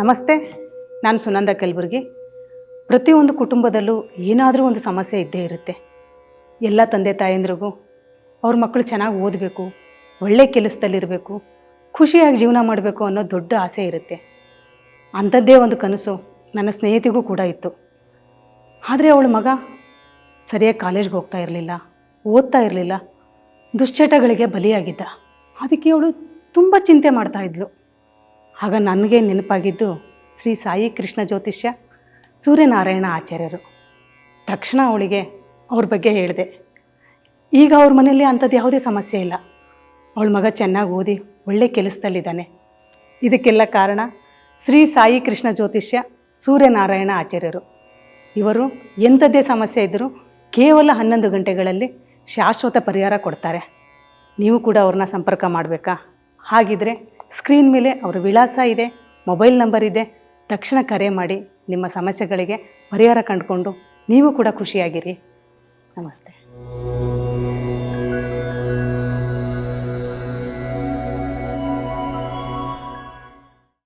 ನಮಸ್ತೆ, ನಾನು ಸುನಂದ ಕಲಬುರ್ಗಿ. ಪ್ರತಿಯೊಂದು ಕುಟುಂಬದಲ್ಲೂ ಏನಾದರೂ ಒಂದು ಸಮಸ್ಯೆ ಇದ್ದೇ ಇರುತ್ತೆ. ಎಲ್ಲ ತಂದೆ ತಾಯಂದ್ರಿಗೂ, ಅವ್ರ ಮಕ್ಕಳು ಚೆನ್ನಾಗಿ ಓದಬೇಕು, ಒಳ್ಳೆ ಕೆಲಸದಲ್ಲಿರಬೇಕು, ಖುಷಿಯಾಗಿ ಜೀವನ ಮಾಡಬೇಕು ಅನ್ನೋ ದೊಡ್ಡ ಆಸೆ ಇರುತ್ತೆ. ಅಂಥದ್ದೇ ಒಂದು ಕನಸು ನನ್ನ ಸ್ನೇಹಿತಿಗೂ ಕೂಡ ಇತ್ತು. ಆದರೆ ಅವಳ ಮಗ ಸರಿಯಾಗಿ ಕಾಲೇಜ್ಗೆ ಹೋಗ್ತಾ ಇರಲಿಲ್ಲ, ಓದ್ತಾ ಇರಲಿಲ್ಲ, ದುಶ್ಚಟಗಳಿಗೆ ಬಲಿಯಾಗಿದ್ದ. ಅದಕ್ಕೆ ಅವಳು ತುಂಬ ಚಿಂತೆ ಮಾಡ್ತಾ ಇದ್ಲು. ಆಗ ನನಗೆ ನೆನಪಾಗಿದ್ದು ಶ್ರೀ ಸಾಯಿ ಕೃಷ್ಣ ಜ್ಯೋತಿಷ್ಯ ಸೂರ್ಯನಾರಾಯಣ ಆಚಾರ್ಯರು. ತಕ್ಷಣ ಅವಳಿಗೆ ಅವ್ರ ಬಗ್ಗೆ ಹೇಳಿದೆ. ಈಗ ಅವ್ರ ಮನೆಯಲ್ಲಿ ಅಂಥದ್ದು ಯಾವುದೇ ಸಮಸ್ಯೆ ಇಲ್ಲ. ಅವಳ ಮಗ ಚೆನ್ನಾಗಿ ಓದಿ ಒಳ್ಳೆ ಕೆಲಸದಲ್ಲಿದ್ದಾನೆ. ಇದಕ್ಕೆಲ್ಲ ಕಾರಣ ಶ್ರೀ ಸಾಯಿ ಕೃಷ್ಣ ಜ್ಯೋತಿಷ್ಯ ಸೂರ್ಯನಾರಾಯಣ ಆಚಾರ್ಯರು. ಇವರು ಎಂಥದ್ದೇ ಸಮಸ್ಯೆ ಇದ್ದರೂ ಕೇವಲ ಹನ್ನೊಂದು ಗಂಟೆಗಳಲ್ಲಿ ಶಾಶ್ವತ ಪರಿಹಾರ ಕೊಡ್ತಾರೆ. ನೀವು ಕೂಡ ಅವ್ರನ್ನ ಸಂಪರ್ಕ ಮಾಡಬೇಕಾ? ಹಾಗಿದ್ರೆ ಸ್ಕ್ರೀನ್ ಮೇಲೆ ಅವರ ವಿಳಾಸ ಇದೆ, ಮೊಬೈಲ್ ನಂಬರ್ ಇದೆ. ತಕ್ಷಣ ಕರೆ ಮಾಡಿ ನಿಮ್ಮ ಸಮಸ್ಯೆಗಳಿಗೆ ಪರಿಹಾರ ಕಂಡುಕೊಂಡು ನೀವು ಕೂಡ ಖುಷಿಯಾಗಿರಿ. ನಮಸ್ತೆ.